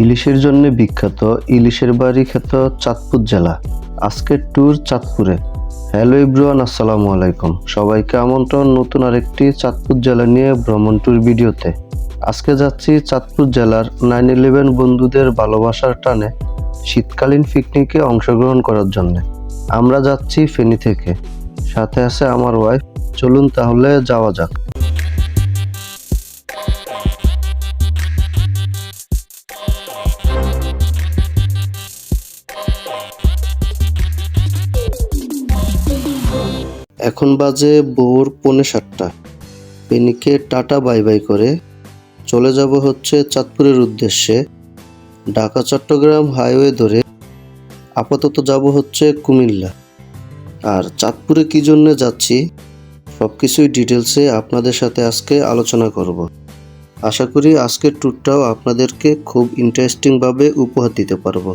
ইলিশের জন্য বিখ্যাত, ইলিশের বাড়ি খ্যাত চাঁদপুর জেলা। আজকের ট্যুর চাঁদপুরে। হ্যালো ইব্রুয়ান আসসালামু আলাইকুম। সবাইকে আমন্ত্রণ নতুন আরেকটি চাঁদপুর জেলা নিয়ে ভ্রমণ ট্যুর ভিডিওতে। আজকে যাচ্ছি চাঁদপুর জেলার নাইন ইলেভেন বন্ধুদের ভালোবাসার টানে শীতকালীন পিকনিকে অংশগ্রহণ করার জন্য। আমরা যাচ্ছি ফেনী থেকে। সাথে আছে আমার ওয়াইফ চলুন তাহলে যাওয়া যাক। এখন বাজে ভোর পৌনে সাতটা। পেনিকে টাটা বাই বাই করে। চলে যাব হচ্ছে চাঁদপুরের উদ্দেশ্যে। ঢাকা, চট্টগ্রাম হাইওয়ে ধরে আপাতত যাব হচ্ছে কুমিল্লা। আর চাঁদপুরে কি জন্য যাচ্ছি সব কিছুই ডিটেলসে আপনাদের সাথে আজকে আলোচনা করব। আশা করি আজকের ট্যুরটাও আপনাদেরকে খুব ইন্টারেস্টিংভাবে উপহার দিতে পারব।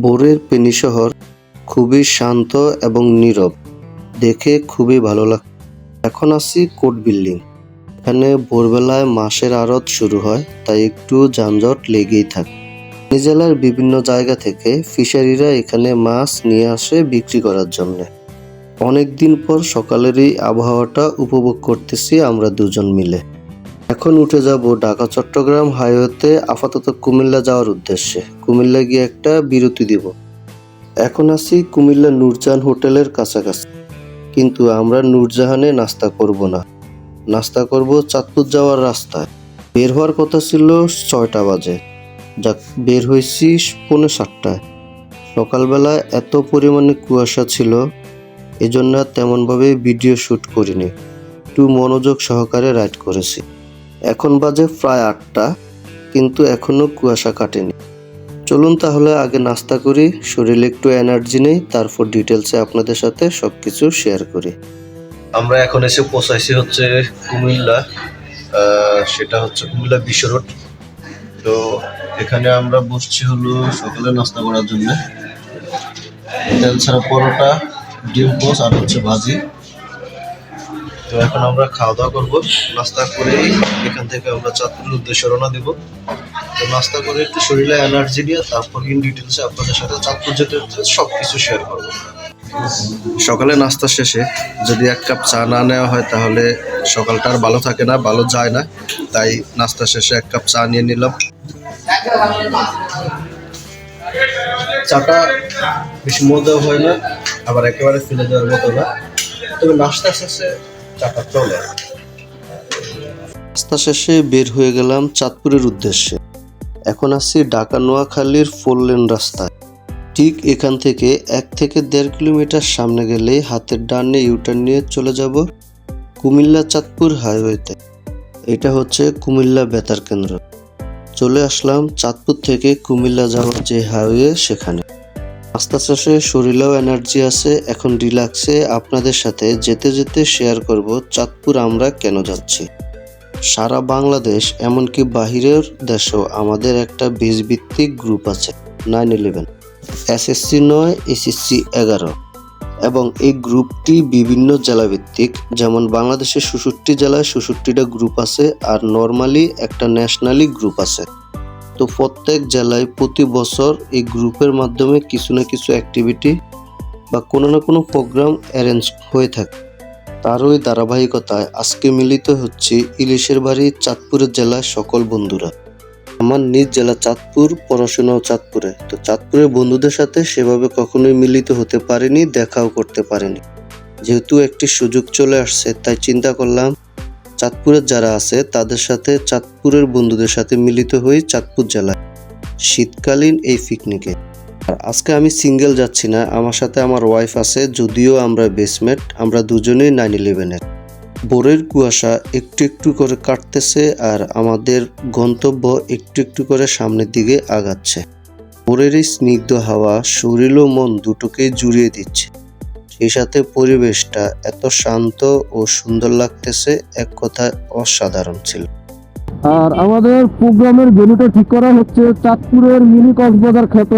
বোরের পেনি শহর খুবই শান্ত এবং নীরব। দেখে খুবই ভালো লাগ এখন আছি কোর্ট বিল্ডিং। এখানে ভোরবেলায় মাসের আড়ত শুরু হয়, তাই একটু যানজট লেগেই থাকে। এই জেলার বিভিন্ন জায়গা থেকে ফিশারিরা এখানে মাছ নিয়ে আসে বিক্রি করার জন্য। অনেকদিন পর সকালের এই আবহাওয়াটা উপভোগ করতেছি আমরা দুজন মিলে। এখন উঠে যাব ঢাকা, চট্টগ্রাম হাইওয়েতে, আপাতত কুমিল্লা যাওয়ার উদ্দেশ্যে। কুমিল্লা গিয়ে একটা বিরতি দিব। এখন আছি কুমিল্লা নূরজাহান হোটেলের কাছাকাছি। কিন্তু আমরা নূরজাহানে নাস্তা করব না। নাস্তা করব চাঁদপুর যাওয়ার রাস্তায়। বের হওয়ার কথা ছিল ছয়টা বাজে। যাক, বের হয়েছি পৌনে সাতটায়। সকালবেলা এত পরিমাণে কুয়াশা ছিল, এজন্য তেমনভাবে ভিডিও শ্যুট করিনি। একটু মনোযোগ সহকারে রাইড করেছি। এখন বাজে প্রায় আটটা, কিন্তু এখনও কুয়াশা কাটেনি। চলুন তাহলে আগে নাস্তা করি, শরীরে একটু এনার্জি নেই, তারপর ডিটেলসে আপনাদের সাথে সবকিছু শেয়ার করি। আমরা এখন এসে পৌঁছাইছি হচ্ছে কুমিল্লা সেটা হচ্ছে কুমিল্লা বিশ্ব রোড। তো এখানে আমরা বসছি হলো সকালে নাস্তা করার জন্য। তেল ছাড়া পরোটা, ডিম পোস আর হচ্ছে ভাজি। তো এখন আমরা খাওয়া দাওয়া করব। নাস্তা করেই এখান থেকে আমরা চাঁদপুরের উদ্দেশ্যে রওনা দিব। তো নাস্তা করে একটু শরীরে এনার্জি নিয়ে তারপর ইন ডিটেলসে আপনাদের সাথে চাঁদপুর যেতে সব কিছু শেয়ার করব। সকালে নাস্তা শেষে যদি এক কাপ চা না নেওয়া হয় তাহলে সকালটা আর ভালো থাকে না ভালো যায় না। তাই নাস্তা শেষে এক কাপ চা নিয়ে নিলাম। চাটা বেশি মজাও হয় না আবার একেবারে ফেলে দেওয়ার মতো না। তবে নাস্তা শেষে চাটা চলে। নাস্তা শেষে বের হয়ে গেলাম চাঁদপুরের উদ্দেশ্যে। এখন আসছি ঢাকা নোয়াখালীর ফোর লেন রাস্তায়। ঠিক এখান থেকে এক থেকে দেড় কিলোমিটার সামনে গেলে হাতের ডানে ইউটার্ন নিয়ে চলে যাব কুমিল্লা চাঁদপুর হাইওয়েতে। এটা হচ্ছে কুমিল্লা বেতার কেন্দ্র। চলে আসলাম চাঁদপুর থেকে কুমিল্লা যাওয়ার যে হাইওয়ে সেখানে। আস্তে আস্তে শরীরেও এনার্জি আছে, এখন রিল্যাক্সে আপনাদের সাথে যেতে যেতে শেয়ার করব চাঁদপুর আমরা কেন যাচ্ছি। সারা বাংলাদেশ, এমনকি বাহিরের দেশেও আমাদের একটা বীজভিত্তিক গ্রুপ আছে নাইন ইলেভেন এসএসসি নয় এসএসসি এগারো। এবং এই গ্রুপটি বিভিন্ন জেলাভিত্তিক, যেমন বাংলাদেশের ষষট্টি জেলায় ষষট্টিটা গ্রুপ আছে, আর নর্মালি একটা ন্যাশনালি গ্রুপ আছে। তো প্রত্যেক জেলায় প্রতি বছর এই গ্রুপের মাধ্যমে কিছু না কিছু অ্যাক্টিভিটি বা কোনো না কোনো প্রোগ্রাম অ্যারেঞ্জ হয়ে থাকে। তারই ধারাবাহিকতায় আজকে মিলিত হচ্ছে ইলিশের বাড়ি চাঁদপুরের জেলার সকল বন্ধুরা। আমার নিজ জেলা চাঁদপুর, পড়াশোনাও চাঁদপুরে। তো চাঁদপুরের বন্ধুদের সাথে সেভাবে কখনোই মিলিত হতে পারিনি, দেখাও করতে পারিনি। যেহেতু একটি সুযোগ চলে আসছে, তাই চিন্তা করলাম চাঁদপুরের যারা আছে, তাদের সাথে চাঁদপুরের বন্ধুদের সাথে মিলিত হই চাঁদপুর জেলায়। শীতকালীন এই পিকনিকে আজকে আমি সিঙ্গেল যাচ্ছি না, আমার সাথে আমার ওয়াইফ আছে, যদিও আমরা বেসমেট আমরা দুজনেই নাইন ইলেভেনের বোরের কুয়াশা একটু একটু করে কাটতেছে আর আমাদের গন্তব্য একটু একটু করে সামনের দিকে আগাচ্ছে। বোরের এই স্নিগ্ধ হাওয়া শরীর ও মন দুটোকেই জুড়িয়ে দিচ্ছে। সেই সাথে পরিবেশটা এত শান্ত ও সুন্দর লাগতেছে, এক কথায় অসাধারণ ছিল। আর আমাদের প্রোগ্রামের ভেন্যুটা ঠিক করা হচ্ছে চাঁদপুরের মিনি কক্সবাজার খ্যাত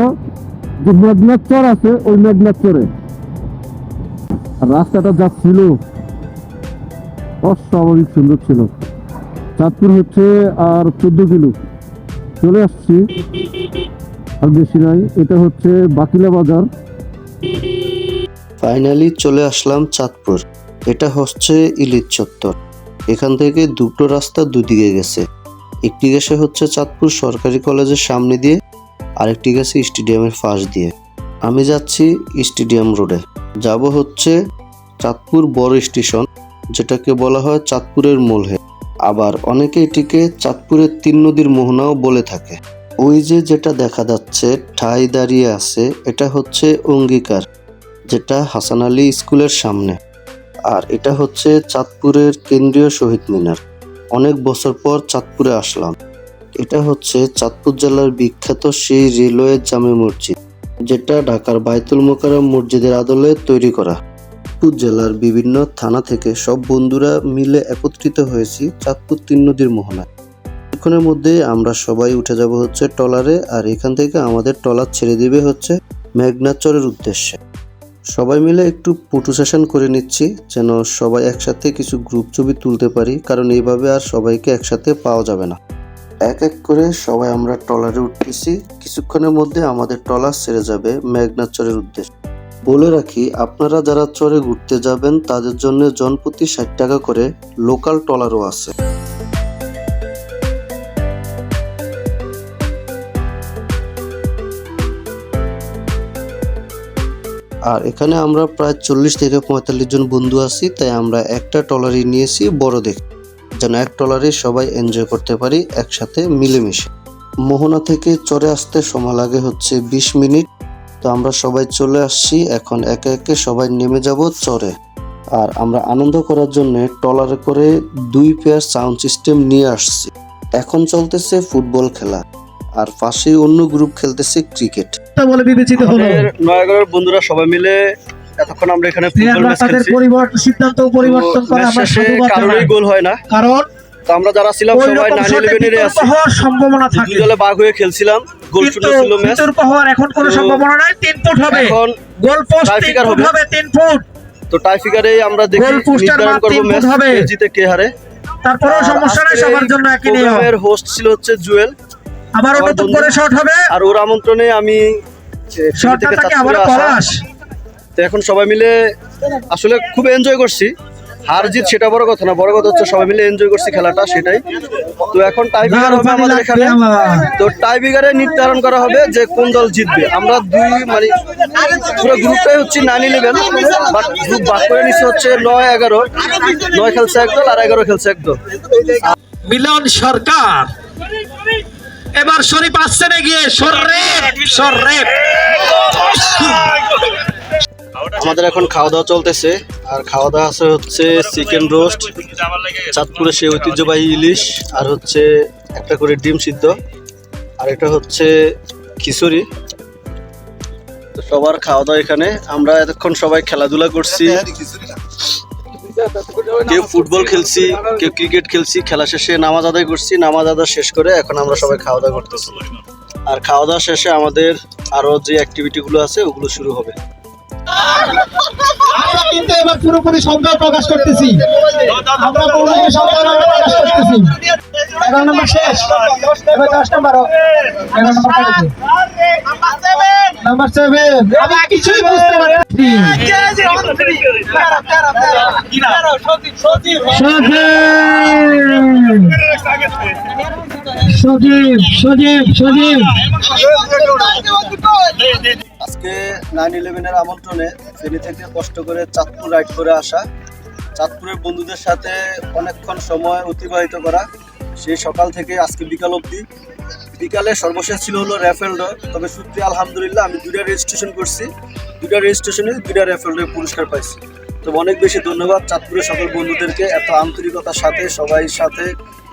যে মেঘনাথ চর আছে, ওই মেঘনাথ চরে রাস্তাটা যা ছিল, অস্বাভাবিক সুন্দর ছিল। চাঁদপুর হচ্ছে আর চোদ্দ কিলো। চলে আসছি। আর বেশি নাই, এটা হচ্ছে বাকিলা বাজার। ফাইনালি চলে আসলাম চাঁদপুর। এটা হচ্ছে ইলিশ চত্বর। এখান থেকে দুটো রাস্তা দুদিকে গেছে। একটি গেছে হচ্ছে চাঁদপুর সরকারি কলেজের সামনে দিয়ে আরেকটি গেছে স্টেডিয়ামের পাশ দিয়ে। আমি যাচ্ছি স্টেডিয়াম রোডে। যাব হচ্ছে চাঁদপুর বড় স্টেশন, যেটাকে বলা হয় চাঁদপুরের মূলহে আবার অনেকে এটিকে চাঁদপুরের তিন নদীর মোহনাও বলে থাকে। ওই যে যেটা দেখা যাচ্ছে, ঠাই দাঁড়িয়ে আছে, এটা হচ্ছে অঙ্গীকার, যেটা হাসান আলী স্কুলের সামনে। আর এটা হচ্ছে চাঁদপুরের কেন্দ্রীয় শহীদ মিনার। অনেক বছর পর চাঁদপুরে আসলাম। এটা হচ্ছে চাঁদপুর জেলার বিখ্যাত সেই রেলওয়ে জামে মসজিদ, যেটা ঢাকার বাইতুল মোকাররম মসজিদের আদলে তৈরি করা। চাঁদপুর জেলার বিভিন্ন থানা থেকে সব বন্ধুরা মিলে একত্রিত হয়েছি চাঁদপুর তিন নদীর মোহনায়। কিছুক্ষণের মধ্যে আমরা সবাই উঠে যাব হচ্ছে ট্রলারে, আর এখান থেকে আমাদের ট্রলার ছেড়ে দিবে হচ্ছে মেঘনাচরের উদ্দেশ্যে। সবাই মিলে একটু ফটো সেশন করে নিচ্ছি, যেন সবাই একসাথে কিছু গ্রুপ ছবি তুলতে পারি, কারণ এইভাবে আর সবাইকে একসাথে পাওয়া যাবে না। এক এক করে সবাই আমরা ট্রলারে উঠতেছি। কিছুক্ষণের মধ্যে আমাদের ট্রলার ছেড়ে যাবে মেঘনা চরের উদ্দেশ্যে। বলে রাখি, আপনারা যারা চরে ঘুরতে যাবেন, তাদের জন্য জনপ্রতি ষাট টাকা করে লোকাল ট্রলারও আছে। আর এখানে আমরা প্রায় চল্লিশ থেকে পঁয়তাল্লিশ জন বন্ধু আছি, তাই আমরা একটা ট্রলারই নিয়েছি, বড় দেখ যেন এক ট্রলারে সবাই এনজয় করতে পারি একসাথে মিলেমিশে। মোহনা থেকে চরে আসতে সময় লাগে হচ্ছে বিশ মিনিট। তো আমরা সবাই চলে আসছি এখন একে একে সবাই নেমে যাব চরে। আর আমরা আনন্দ করার জন্য ট্রলারে করে দুই পেয়ার সাউন্ড সিস্টেম নিয়ে আসছি। এখন চলতেছে ফুটবল খেলা আর পাশেই অন্য গ্রুপ খেলতেছে ক্রিকেট বলে বিবেচিত হলো। নয়াগড়ের বন্ধুরা সবাই মিলে এতক্ষণ আমরা এখানে আমরা তাদের পরিবর্তন সিদ্ধান্ত পরিবর্তন করে আমরা শেষে সাধুবাদ জানাই। গোল হয় না। কারণ আমরা যারা ছিলাম সবাই নাইন আছি হওয়ার সম্ভাবনা থাকে। দলে বাঘ হয়ে খেলছিলাম গোল শূন্য ছিল ম্যাচ বিতর্ক হওয়ার এখন কোনো সম্ভাবনা নাই। ফুট হবে। এখন গোল পোস্ট ফুট হবে। ফুট। তো টাই ফিগারে আমরা দেখি গোল পোস্টার নির্ধারণ মাপ ফুট ম্যাচ হবে। জিতে কে হারে। তারপরেও সমস্যা নাই সবার জন্য একই নিয়ম। প্রোগ্রামের হোস্ট ছিল হচ্ছে জুয়েল। নতুন করে শট হবে। আর ওর আমন্ত্রণে আমি শটটা থেকে আসা। পলাশ। তো এখন সবাই মিলে আসলে খুব এনজয় করছি। হার জিত সেটা বড় কথা না বড় কথা হচ্ছে সবাই মিলে এনজয় করছি খেলাটা সেটাই। তো এখন টাই বিগার হবে আমাদের এখানে। তো টাই বিগারে নির্ধারণ করা হবে যে কোন দল জিতবে। আমরা দুই মানে পুরো গ্রুপটাই হচ্ছে নাইন ইলেভেন বাট গ্রুপ ভাগ করে নিচ্ছে হচ্ছে নয় এগারো। নয় খেলছে এক দল আর এগারো খেলছে এক দল। মিলন সরকার। এবার শরীফ আসছে না গিয়ে সরেপ সরেপ আমাদের এখন খাওয়া দাওয়া চলতেছে। আর খাওয়া দাওয়া আছে হচ্ছে চিকেন রোস্ট, চাঁদপুরে সেই ঐতিহ্যবাহী ইলিশ, আর হচ্ছে একটা করে ডিম সিদ্ধ, আর এটা হচ্ছে খিচুড়ি। তো সবার খাওয়া দাওয়া এখানে। আমরা এতক্ষণ সবাই খেলাধুলা করছি। কেউ ফুটবল খেলছি, কেউ ক্রিকেট খেলছি, খেলা শেষে নামাজ আদায় করছি, নামাজ আদায় শেষ করে এখন আমরা সবাই খাওয়া দাওয়া করতেছি। আর খাওয়া দাওয়া শেষে আমাদের আরও যে অ্যাক্টিভিটিগুলো আছে, ওগুলো শুরু হবে। আমরা কিন্তু এবার পুরোপুরি সংখ্যা প্রকাশ করতেছি। আমরা পুরোপুরি সংখ্যা প্রকাশ করতেছি। এগারো নম্বর শেষ। এবার দশ নম্বর। এগারো নম্বর নাম্বার সেভেন আমি কিছুই বুঝতে পারছি সজীব সজীব সজীব। আজকে নাইন ইলেভেনের আমন্ত্রণে ফেনী থেকে কষ্ট করে চাঁদপুর রাইড করে আসা। চাঁদপুরের বন্ধুদের সাথে অনেকক্ষণ সময় অতিবাহিত করা। সেই সকাল থেকে আজকে বিকাল অবধি। বিকালে সর্বশেষ ছিল হলো র্যাফেলডো তবে সত্যি আলহামদুলিল্লাহ আমি দুইটা রেজিস্ট্রেশন করছি। দুইটা রেজিস্ট্রেশনে দুইটা র্যাফেলডোয় পুরস্কার পাইছি। তো অনেক বেশি ধন্যবাদ চাঁদপুরের সকল বন্ধুদেরকে এত আন্তরিকতার সাথে, সবাই সাথে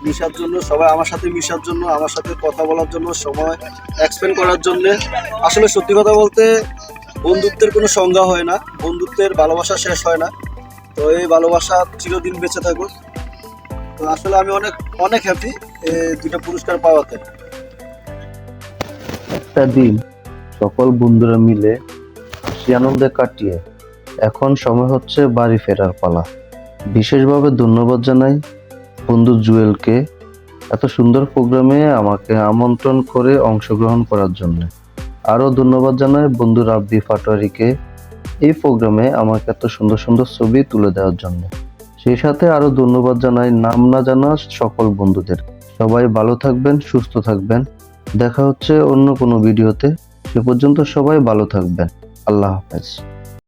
মিশার জন্য, সবাই আমার সাথে মিশার জন্য, আমার সাথে কথা বলার জন্য, সময় এক্সপ্লেন করার জন্য। আসলে সত্যি কথা বলতে বন্ধুত্বের কোনো সংজ্ঞা হয় না, বন্ধুত্বের ভালোবাসা শেষ হয় না। তো এই ভালোবাসা চিরদিন বেঁচে থাকুক। তো আসলে আমি অনেক অনেক হ্যাপি দুটো পুরস্কার পাওয়াতে। একটা দিন সকল বন্ধুরা মিলে হাসি আনন্দে কাটিয়ে এখন সময় হচ্ছে বাড়ি ফেরার পালা। বিশেষভাবে ধন্যবাদ জানাই বন্ধু জুয়েলকে এত সুন্দর প্রোগ্রামে আমাকে আমন্ত্রণ করে অংশগ্রহণ করার জন্য। আরও ধন্যবাদ জানাই বন্ধু রাব্বি পাটোয়ারিকে এই প্রোগ্রামে আমাকে এত সুন্দর সুন্দর ছবি তুলে দেওয়ার জন্য। সেই সাথে আরও ধন্যবাদ জানাই নাম না জানা সকল বন্ধুদের। সবাই ভালো থাকবেন, সুস্থ থাকবেন। দেখা হচ্ছে অন্য কোনো ভিডিওতে। সে পর্যন্ত সবাই ভালো থাকবেন। আল্লাহ হাফেজ।